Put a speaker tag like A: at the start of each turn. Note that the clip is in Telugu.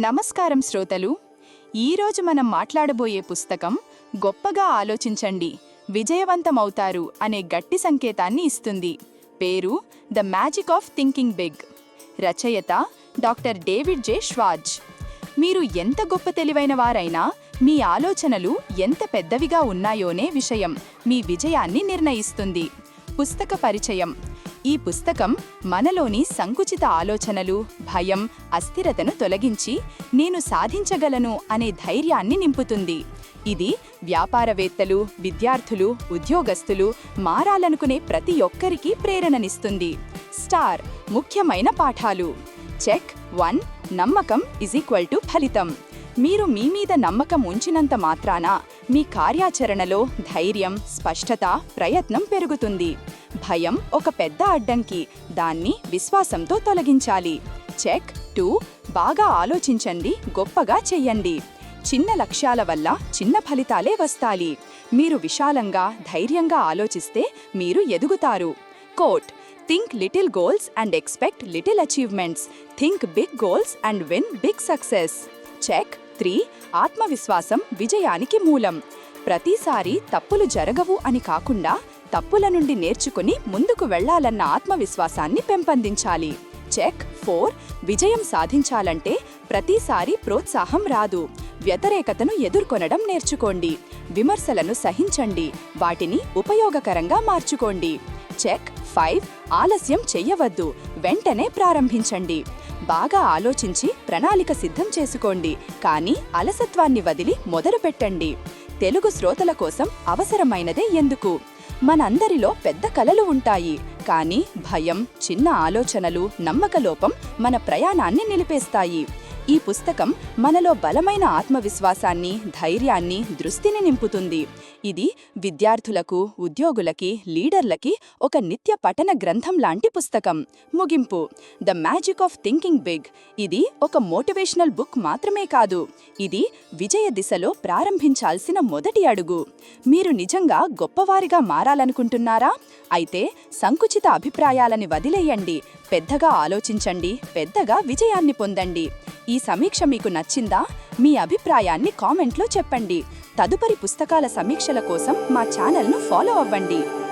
A: నమస్కారం శ్రోతలు. ఈరోజు మనం మాట్లాడబోయే పుస్తకం గొప్పగా ఆలోచించండి విజయవంతమవుతారు అనే గట్టి సంకేతాన్ని ఇస్తుంది. పేరు the magic of thinking big రచయిత డాక్టర్ డేవిడ్ జే ష్వాజ్ మీరు ఎంత గొప్ప తెలివైన వారైనా మీ ఆలోచనలు ఎంత పెద్దవిగా ఉన్నాయోనే విషయం మీ విజయాన్ని నిర్ణయిస్తుంది. పుస్తక పరిచయం ఈ పుస్తకం మనలోని సంకుచిత ఆలోచనలు భయం అస్థిరతను తొలగించి నేను సాధించగలను అనే ధైర్యాన్ని నింపుతుంది. ఇది వ్యాపారవేత్తలు విద్యార్థులు ఉద్యోగస్తులు మారాలనుకునే ప్రతి ఒక్కరికి ప్రేరణనిస్తుంది. స్టార్ ముఖ్యమైన పాఠాలు. చెక్ వన్ నమ్మకం ఈజ్ ఈక్వల్ టు ఫలితం. మీరు మీ మీద నమ్మకం ఉంచినంత మాత్రాన మీ కార్యాచరణలో ధైర్యం స్పష్టత ప్రయత్నం పెరుగుతుంది. భయం ఒక పెద్ద అడ్డంకి. దాన్ని విశ్వాసంతో తొలగించాలి. చెక్ టూ బాగా ఆలోచించండి గొప్పగా చెయ్యండి. చిన్న లక్ష్యాల వల్ల చిన్న ఫలితాలే వస్తాయి. మీరు విశాలంగా ధైర్యంగా ఆలోచిస్తే మీరు ఎదుగుతారు. Quote think little goals and expect little achievements. Think big goals and win big success. Check three ఆత్మవిశ్వాసం విజయానికి మూలం. ప్రతిసారి తప్పులు జరగవు అని కాకుండా తప్పుల నుండి నేర్చుకుని ముందుకు వెళ్ళాలన్న ఆత్మవిశ్వాసాన్ని పెంపొందించాలి. చెక్ ఫోర్ విజయం సాధించాలంటే ప్రతిసారి ప్రోత్సాహం రాదు. వ్యతిరేకతను ఎదుర్కొనడం నేర్చుకోండి. విమర్శలను సహించండి. వాటిని ఉపయోగకరంగా మార్చుకోండి. చెక్ ఫైవ్ ఆలస్యం చెయ్యవద్దు వెంటనే ప్రారంభించండి. బాగా ఆలోచించి ప్రణాళిక సిద్ధం చేసుకోండి. కానీ అలసత్వాన్ని వదిలి మొదలు పెట్టండి. తెలుగు శ్రోతల కోసం అవసరమైనదే ఎందుకు? మనందరిలో పెద్ద కలలు ఉంటాయి. కానీ భయం చిన్న ఆలోచనలు నమ్మకలోపం మన ప్రయాణాన్ని నిలిపేస్తాయి. ఈ పుస్తకం మనలో బలమైన ఆత్మవిశ్వాసాన్ని ధైర్యాన్ని దృష్టిని నింపుతుంది. ఇది విద్యార్థులకు ఉద్యోగులకి లీడర్లకి ఒక నిత్య పఠన గ్రంథం లాంటి పుస్తకం. ముగింపు. The magic of thinking big ఇది ఒక మోటివేషనల్ బుక్ మాత్రమే కాదు. ఇది విజయ దిశలో ప్రారంభించాల్సిన మొదటి అడుగు. మీరు నిజంగా గొప్పవారిగా మారాలనుకుంటున్నారా? అయితే సంకుచిత అభిప్రాయాలని వదిలేయండి. పెద్దగా ఆలోచించండి. పెద్దగా విజయాన్ని పొందండి. ఈ సమీక్ష మీకు నచ్చిందా? మీ అభిప్రాయాన్ని కామెంట్లో చెప్పండి. తదుపరి పుస్తకాల సమీక్షల కోసం మా ఛానల్ను ఫాలో అవ్వండి.